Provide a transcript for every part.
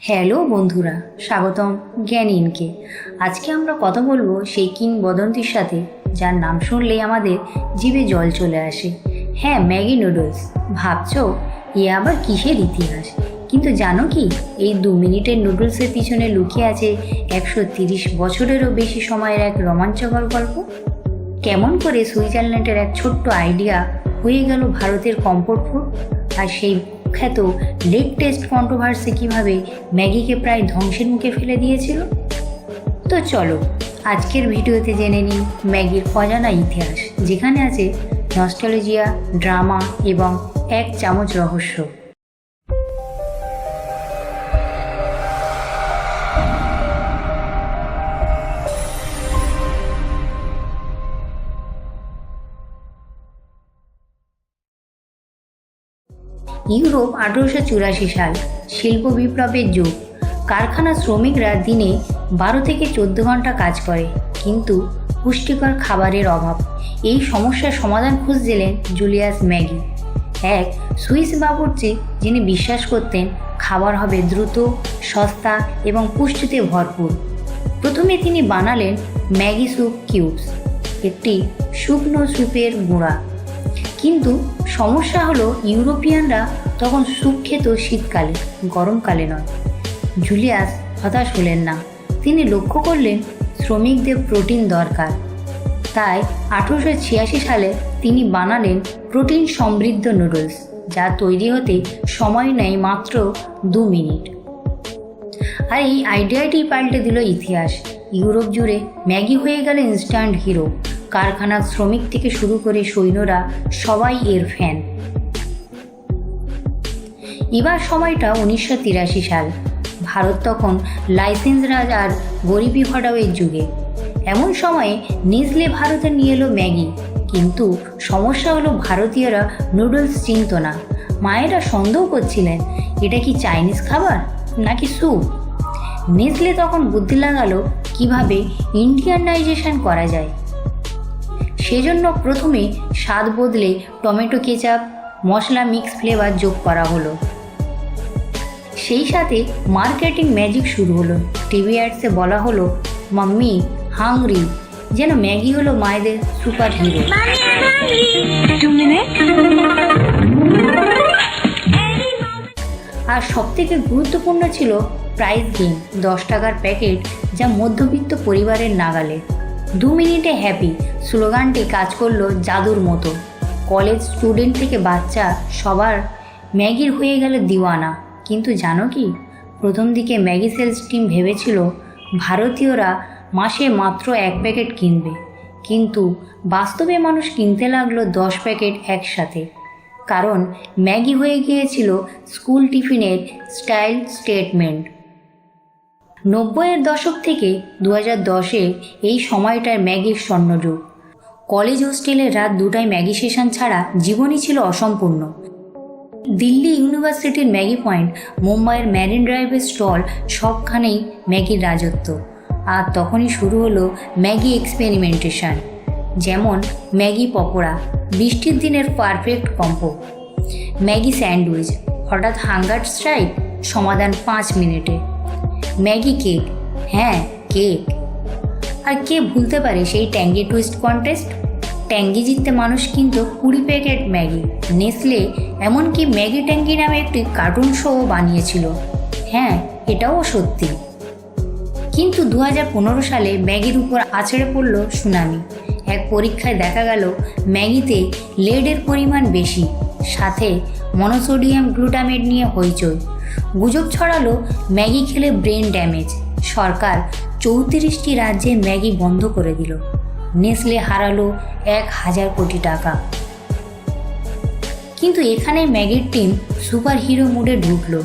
Hello বন্ধুরা, স্বাগতম জ্ঞান ইনকে। আজকে আমরা কথা বলব সেই কিংবদন্তির সাথে, যার নাম শুনলেই আমাদের জিভে জল চলে আসে। হ্যাঁ ম্যাগি নুডলস। ভাবছ, এ আবার কিসের ইতিহাস? কিন্তু জানো কি, এই দু মিনিটের নুডলসের পিছনে লুকিয়ে আছে একশো তিরিশ বছরেরও বেশি সময়ের এক রোমাঞ্চকর গল্প? কেমন করে সুইজারল্যান্ডের এক ছোট্ট আইডিয়া হয়ে গেল ভারতের কমফোর্ট ফুড আর সেই খ্যাত লেগ টেস্ট কন্ট্রোভার্সি কীভাবে ম্যাগিকে প্রায় ধ্বংসের মুখে ফেলে দিয়েছিল? তো চলো, আজকের ভিডিওতে জেনে নিন ম্যাগির অজানা ইতিহাস, যেখানে আছে নস্টালজিয়া ড্রামা এবং এক চামচ রহস্য। ইউরোপ আঠেরোশো চুরাশি সাল শিল্প বিপ্লবের যুগ। কারখানা শ্রমিকরা দিনে বারো থেকে চোদ্দ ঘণ্টা কাজ করে, কিন্তু পুষ্টিকর খাবারের অভাব। এই সমস্যার সমাধান খুঁজছিলেন জুলিয়াস ম্যাগি, এক সুইস বাবুর্চি যিনি বিশ্বাস করতেন খাবার হবে দ্রুত, সস্তা এবং পুষ্টিতে ভরপুর। প্রথমে তিনি বানালেন ম্যাগি স্যুপ কিউবস, একটি শুকনো স্যুপের গুঁড়া। কিন্তু সমস্যা হলো ইউরোপিয়ানরা তখন স্যুপ খেত শীতকালে, গরমকালে নয়। জুলিয়াস হতাশ হলেন না। তিনি লক্ষ্য করলেন শ্রমিকদের প্রোটিন দরকার। তাই আঠেরোশো ছিয়াশি সালে তিনি বানালেন প্রোটিন সমৃদ্ধ নুডলস, যা তৈরি হতে সময় নেয় মাত্র দু মিনিট। আর এই আইডিয়াটি পাল্টে দিল ইতিহাস। ইউরোপ জুড়ে ম্যাগি হয়ে গেল ইনস্ট্যান্ট হিরো। কারখানার শ্রমিক থেকে শুরু করে সৈন্যরা সবাই এর ফ্যান এবার সময়টা উনিশশো তিরাশি সাল। ভারত তখন লাইসেন্স রাজ আর গরিবি হটাওয়ের যুগে। এমন সময়ে নিজলে ভারতে নিয়ে এলো ম্যাগি। কিন্তু সমস্যা হলো ভারতীয়রা নুডলস চিনত না। মায়েরা সন্দেহ করছিলেন, এটা কি চাইনিজ খাবার নাকি স্যুপ? নেসলে তখন বুদ্ধি লাগালো, কীভাবে ইন্ডিয়ানাইজেশন করা যায়? সেজন্য প্রথমে স্বাদ বদলে টমেটো কেচাপ, মশলা মিক্স ফ্লেভার যোগ করা হলো। সেই সাথে মার্কেটিং ম্যাজিক শুরু হলো। টিভি অ্যাডসে বলা হলো, মাম্মি, হাংরি। যেন ম্যাগি হলো মায়েদের সুপার হিরো. আর সবথেকে গুরুত্বপূর্ণ ছিল প্রাইস গেম দশ টাকার প্যাকেট যা মধ্যবিত্ত পরিবারের নাগালে। দু মিনিটে হ্যাপি স্লোগানটি কাজ করল জাদুর মতো। কলেজ স্টুডেন্ট থেকে বাচ্চা সবার ম্যাগির হয়ে গেল দিওয়ানা। কিন্তু জানো কি? প্রথম দিকে ম্যাগি সেলস টিম ভেবেছিল ভারতীয়রা মাসে মাত্র এক প্যাকেট কিনবে। কিন্তু বাস্তবে মানুষ কিনতে লাগল দশ প্যাকেট একসাথে। কারণ ম্যাগি হয়ে গিয়েছিল স্কুল টিফিনের স্টাইল স্টেটমেন্ট নব্বইয়ের দশক থেকে দু হাজার দশে এই সময়টার ম্যাগির স্বর্ণযুগ। কলেজ হোস্টেলে রাত দুটায় ম্যাগি সেশন ছাড়া জীবনই ছিল অসম্পূর্ণ। দিল্লি ইউনিভার্সিটির ম্যাগি পয়েন্ট, মুম্বাইয়ের ম্যারিন ড্রাইভের স্টল, সবখানেই ম্যাগির রাজত্ব। আর তখনই শুরু হলো ম্যাগি এক্সপেরিমেন্টেশন, যেমন ম্যাগি পকোড়া, বৃষ্টির দিনের পারফেক্ট কম্পো, ম্যাগি স্যান্ডউইচ, হঠাৎ হাঙ্গার স্ট্রাইক, সমাধান পাঁচ মিনিটে। Maggi cake. হ্যাঁ কেক। আর কে ভুলতে পারে সেই ট্যাঙ্গি টুইস্ট কন্টেস্ট? ট্যাঙ্গি জিততে মানুষ কিন্তু কুড়ি প্যাকেট ম্যাগি। নেসলে এমনকি ম্যাগি ট্যাঙ্গি নামে একটি কার্টুন শো বানিয়েছিল। হ্যাঁ এটাও সত্যি। কিন্তু দু সালে ম্যাগির উপর আছড়ে পড়ল সুনামি। এক পরীক্ষায় দেখা গেল, ম্যাগিতে লেডের পরিমাণ বেশি, সাথে মনোসোডিয়াম গ্লুটামেট নিয়ে হইচই। গুজব ছড়ালো ম্যাগি খেলে ব্রেন ড্যামেজ। সরকার চৌত্রিশটি রাজ্যে ম্যাগি বন্ধ করে দিল। নেসলে হারালো এক হাজার কোটি টাকা। কিন্তু এখানে ম্যাগির টিম সুপার হিরো মুডে ঢুকলো।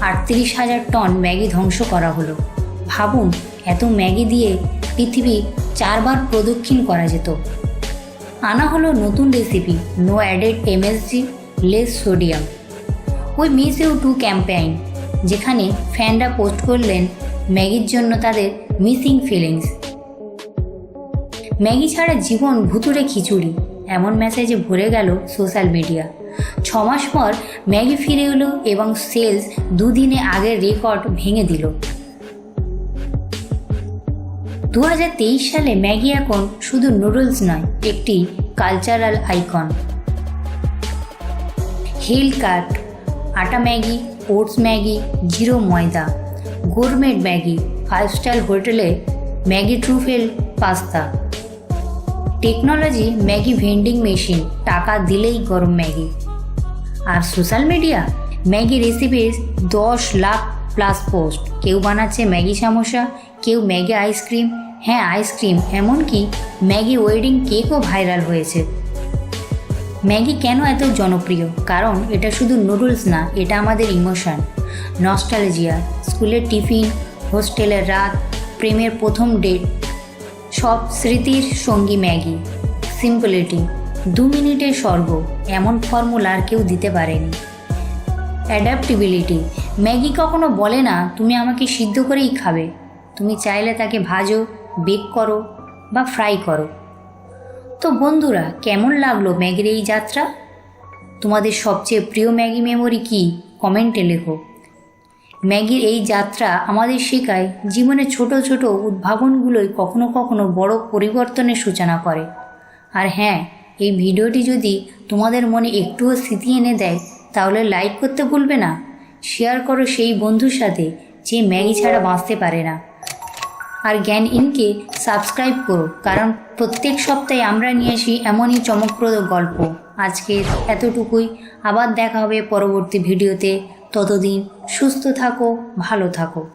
আটত্রিশ হাজার টন ম্যাগি ধ্বংস করা হলো। ভাবুন, এত ম্যাগি দিয়ে পৃথিবী চারবার প্রদক্ষিণ করা যেত। আনা হলো নতুন recipe, no added MSG, less sodium. ওই মিস ইউ টু ক্যাম্পেইন, যেখানে ফ্যানরা পোস্ট করলেন ম্যাগির জন্য তাদের মিসিং ফিলিংস। ম্যাগি ছাড়া জীবন ভুতুরে খিচুড়ি, এমন মেসেজে ভরে গেল সোশ্যাল মিডিয়া। ছ মাস পর ম্যাগি ফিরে এলো এবং সেলস দুদিনে আগের রেকর্ড ভেঙে দিল। দু হাজার তেইশ সালে ম্যাগি এখন শুধু নুডলস নয়, একটি কালচারাল আইকন। হিল কাট আটা ম্যাগি ওটস ম্যাগি জিরো ময়দা গোরমেড ম্যাগি ফাইভ স্টার হোটেলে Maggi truffle pasta technology Maggi vending machine টাকা দিলেই গরম ম্যাগি আর সোশ্যাল মিডিয়া ম্যাগি রেসিপির দশ লাখ প্লাস পোস্ট কেউ বানাচ্ছে ম্যাগি সমোসা, কেউ ম্যাগি আইসক্রিম হ্যাঁ আইসক্রিম এমনকি ম্যাগি ওয়েডিং কেকও ভাইরাল হয়েছে। ম্যাগি কেন এত জনপ্রিয়? কারণ এটা শুধু নুডলস না, এটা আমাদের ইমোশন। নস্টালজিয়া, স্কুলের টিফিন, হোস্টেলের রাত, প্রেমের প্রথম ডেট, সব স্মৃতির সঙ্গী ম্যাগি। সিম্পলিটি দু মিনিটের স্বর্গ, এমন ফর্মুলা আর কেউ দিতে পারেনি। অ্যাডাপ্টিবিলিটি ম্যাগি কখনো বলে না, তুমি আমাকে সিদ্ধ করেই খাবে। তুমি চাইলে তাকে ভাজো বেক করো বা ফ্রাই করো। তো বন্ধুরা, কেমন লাগল ম্যাগির এই যাত্রা? তোমাদের সবচেয়ে প্রিয় ম্যাগি মেমোরি কি? কমেন্টে লেখো। ম্যাগির এই যাত্রা আমাদের শেখায় জীবনে ছোট ছোট উদ্ভাবনগুলোই কখনো কখনো বড় পরিবর্তনের সূচনা করে। আর হ্যাঁ এই ভিডিওটি যদি তোমাদের মনে একটুও স্মৃতি এনে দেয়, তাহলে লাইক করতে ভুলবে না। শেয়ার করো সেই বন্ধুর সাথে, যে ম্যাগি ছাড়া বাঁচতে পারে না। আর জ্ঞান ইনকে সাবস্ক্রাইব করো, কারণ প্রত্যেক সপ্তাহে আমরা নিয়ে আসি এমনই চমকপ্রদ গল্প। আজকে এতটুকুই, আবার দেখা হবে পরবর্তী ভিডিওতে। ততদিন সুস্থ থাকো, ভালো থাকো।